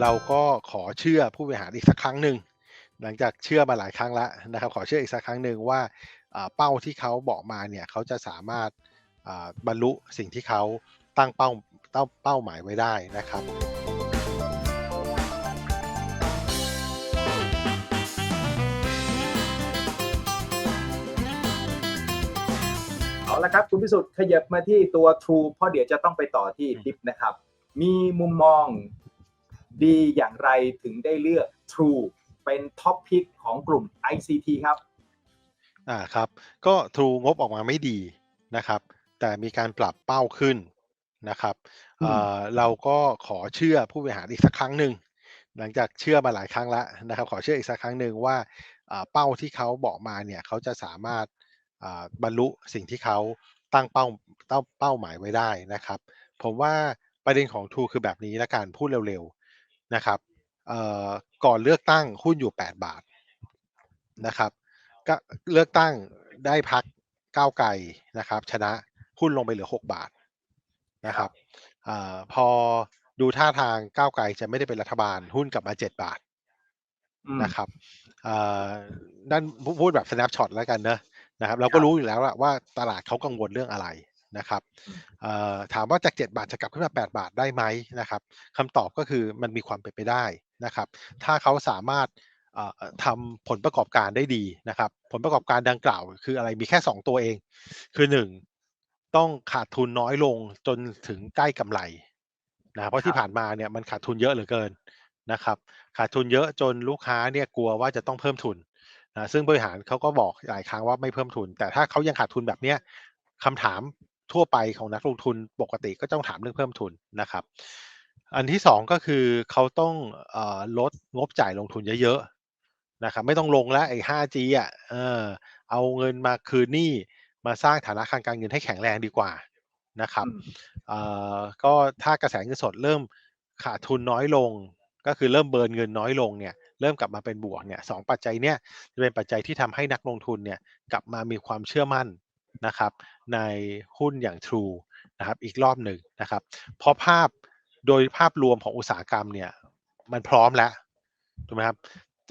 เราก็ขอเชื่อผู้บริหารอีกสักครั้งหนึ่งหลังจากเชื่อมาหลายครั้งแล้วนะครับ ขอเชื่ออีกสักครั้งหนึ่งว่าอ่าเป้าที่เขาบอกมาเนี่ยเขาจะสามารถอ่าบรรลุสิ่งที่เขาตั้งเป้าเป้าเป้าหมายไว้ได้นะครับเอาละครับคุณพิสุทธิ์ขยับมาที่ตัว True เพราะเดี๋ยวจะต้องไปต่อที่อืมดิฟนะครับ มีมุมมอง ดีอย่างไรถึงได้เลือก True เป็นท็อปพิกของกลุ่ม ICT ครับ อ่าครับ ก็ True งบออกมาไม่ดีนะครับ แต่มีการปรับเป้าขึ้นนะครับอืมเอ่อเราก็ขอเชื่อผู้บริหารอีกสักครั้งหนึ่งหลังจากเชื่อมาหลายครั้งแล้วนะครับ ขอเชื่ออีกสักครั้งหนึ่งว่าอ่าเป้าที่เขาบอกมาเนี่ยเขาจะสามารถอ่าบรรลุสิ่งที่เขาตั้งเป้าเป้าเป้าหมายไว้ได้นะครับ ผมว่าประเด็นของ True คือแบบนี้ละกันพูดเร็วๆ นะครับเอ่อก่อนเลือกตั้งหุ้นอยู่ 8 บาทนะครับก็เลือกตั้งได้พักก้าวไกลนะครับ ชนะหุ้นลงไปเหลือ 6 บาทนะครับอาพอดูท่าทางก้าวไกลจะไม่ได้เป็นรัฐบาลหุ้นกลับมา 7 บาทอืมนะครับอ่านั่นพูพูดแบบ snapshot แล้วกันเนอะนะครับ เราคก็รับรู้อยู่แล้วล่ะว่าตลาดเขากังวลเรื่องอะไร นะครับเอ่อถามว่าจาก 7 บาทจะกลับขึ้นมา 8 บาทได้ไหมนะครับคำตอบก็คือมันมีความเป็นไปได้นะครับ ถ้าเขาสามารถเอ่อทำผลประกอบการได้ดีนะครับ ผลประกอบการดังกล่าว คืออะไรมีแค่ 2 ตัวเอง คือ 1 ต้องขาดทุนน้อยลงจนถึงใกล้กำไรนะเพราะที่ผ่านมาเนี่ยมันขาดทุนเยอะเหลือเกินนะครับ ขาดทุนเยอะจนลูกค้าเนี่ยกลัวว่าจะต้องเพิ่มทุนนะซึ่งบริหารเขาก็บอกหลายครั้งว่าไม่เพิ่มทุน แต่ถ้าเขายังขาดทุนแบบเนี้ยคำถาม ทั่วไปของนักลงทุนปกติก็ต้องถามเรื่องเพิ่มทุนนะครับ อันที่สองก็คือเขาต้องเออลดงบจ่ายลงทุนเยอะๆนะครับไม่ต้องลงแล้วไอ้ 5G อะเออเอาเงินมาคืนหนี้มาสร้างฐานะทางการเงินให้แข็งแรงดีกว่านะครับอืมเอ่อก็ถ้ากระแสเงินสดเริ่มขาดทุนน้อยลง ก็คือเริ่มเบิร์นเงินน้อยลงเนี่ยเริ่มกลับมาเป็นบวกเนี่ยสองปัจจัยเนี่ยจะเป็นปัจจัยที่ทำให้นักลงทุนเนี่ยกลับมามีความเชื่อมั่น นะครับในหุ้นอย่าง True นะครับอีกรอบหนึ่งนะครับเพราะภาพโดยภาพรวมของอุตสาหกรรมเนี่ยมันพร้อมแล้วถูกไหมครับ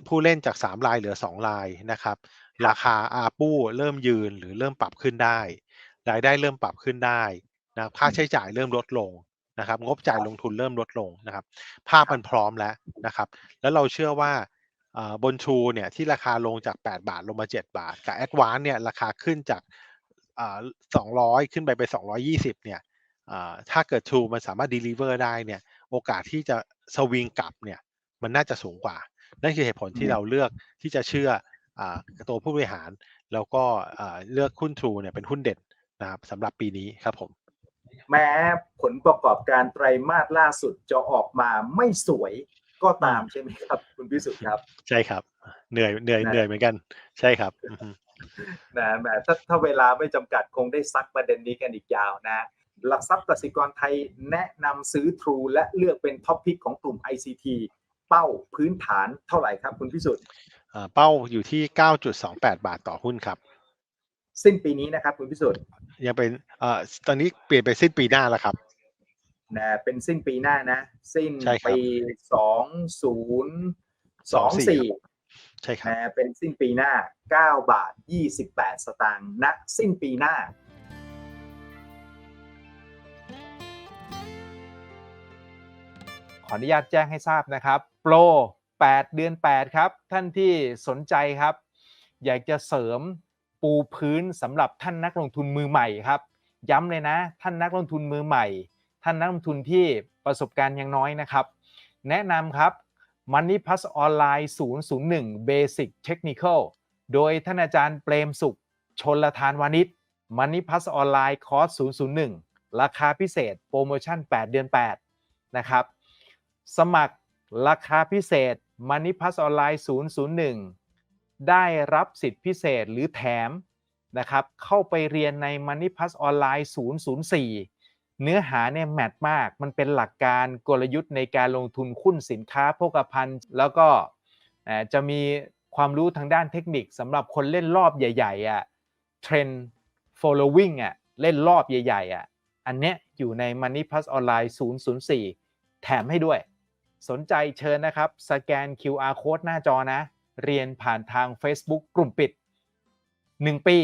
ผู้เล่นจาก3ลายเหลือ2ลายนะครับราคาอาปูเริ่มยืนหรือเริ่มปรับขึ้นได้รายได้เริ่มปรับขึ้นได้นะครับค่าใช้จ่ายเริ่มลดลงนะครับ งบจ่ายลงทุนเริ่มลดลงนะครับ ภาพมันพร้อมแล้วนะครับ แล้วเราเชื่อว่าอ่าบนชูเนี่ยที่ราคาลงจาก 8 บาทลงมา 7 บาท กับแอดวานเนี่ยราคาขึ้นจาก อ่า200ขึ้นไปไป220เนี่ยอ่าถ้าเกิด True มันสามารถ deliver ได้เนี่ย โอกาสที่จะสวิงกลับเนี่ย มันน่าจะสูงกว่า นั่นคือเหตุผลที่เราเลือกที่จะเชื่ออ่าตัวผู้บริหาร แล้วก็อ่าเลือกหุ้น True เนี่ยเป็นหุ้นเด่นนะครับสำหรับปีนี้ครับผม แม้ผลประกอบการไตรมาสล่าสุดจะออกมาไม่สวยก็ตามใช่ไหมครับ คุณพิสุทธิ์ครับ ใช่ครับ เหนื่อยเหนื่อยนะเหนื่อยเหมือนกัน ใช่ครับ อือฮึนะแหมถ้าถ้าเวลาไม่จำกัดคงได้ซักประเด็นนี้กันอีกยาวนะ หลักทรัพย์กสิกรไทยแนะนำซื้อ True และเลือกเป็นท็อปพิกของกลุ่ม ICT เป้าพื้นฐานเท่าไหร่ครับคุณพิสุทธิ์อ่าเป้าอยู่ที่ 9.28 บาทต่อหุ้นครับ สิ้นปีนี้นะครับคุณพิสุทธิ์ยังเป็นเอ่อตอนนี้เปลี่ยนไปสิ้นปีหน้าแล้วครับนะเป็นสิ้นปีหน้านะ สิ้นใช่ครับปีสองศูนย์สองสี่ ใช่ครับนะเป็นสิ้นปีหน้า 9 บาท 28 สตางค์ณสิ้นปีหน้าขออนุญาตแจ้งให้ทราบนะครับ โปร 8 เดือน 8 ครับ ท่านที่สนใจครับ อยากจะเสริมปูพื้นสำหรับท่านนักลงทุนมือใหม่ครับ ย้ำเลยนะ ท่านนักลงทุนมือใหม่ ท่านนักลงทุนที่ประสบการณ์ยังน้อยนะครับ แนะนำครับ Money Plus ออนไลน์001 Basic Technical โดยท่านอาจารย์เปรมสุข ชนลทานวานิช Money Plus ออนไลน์คอร์ส001 ราคาพิเศษโปรโมชั่น 8 เดือน 8 นะครับ สมัครราคาพิเศษ Money Plus ออนไลน์001 ได้รับสิทธิพิเศษหรือแถมนะครับ เข้าไปเรียนใน Money Plus ออนไลน์004 เนื้อหาเนี่ยแมทมาก มันเป็นหลักการกลยุทธ์ในการลงทุนหุ้นสินค้าโภคภัณฑ์ แล้วก็จะมีความรู้ทางด้านเทคนิคสำหรับคนเล่นรอบใหญ่ๆอะ Trend following อะเล่นรอบใหญ่ๆอะอันเนี้ยอยู่ใน Money Plus ออนไลน์004 แถมให้ด้วย สนใจเชิญนะครับ สแกน QR code หน้าจอนะ เรียนผ่านทาง Facebook กลุ่มปิด 1 ปี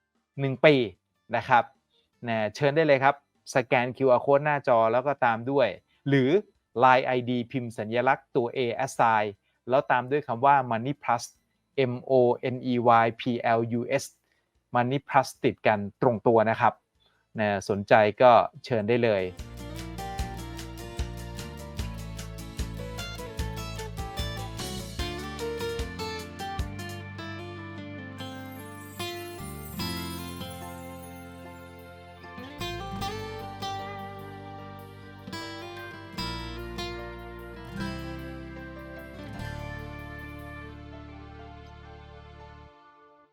1 ปีนะครับนะเชิญได้เลยครับ สแกน QR code หน้าจอแล้วก็ตามด้วย หรือ Line ID พิมพ์สัญลักษณ์ตัว A assign แล้วตามด้วยคำว่า Money Plus M O N E Y P L U S Money Plus ติดกันตรงตัวนะครับนะสนใจก็เชิญได้เลย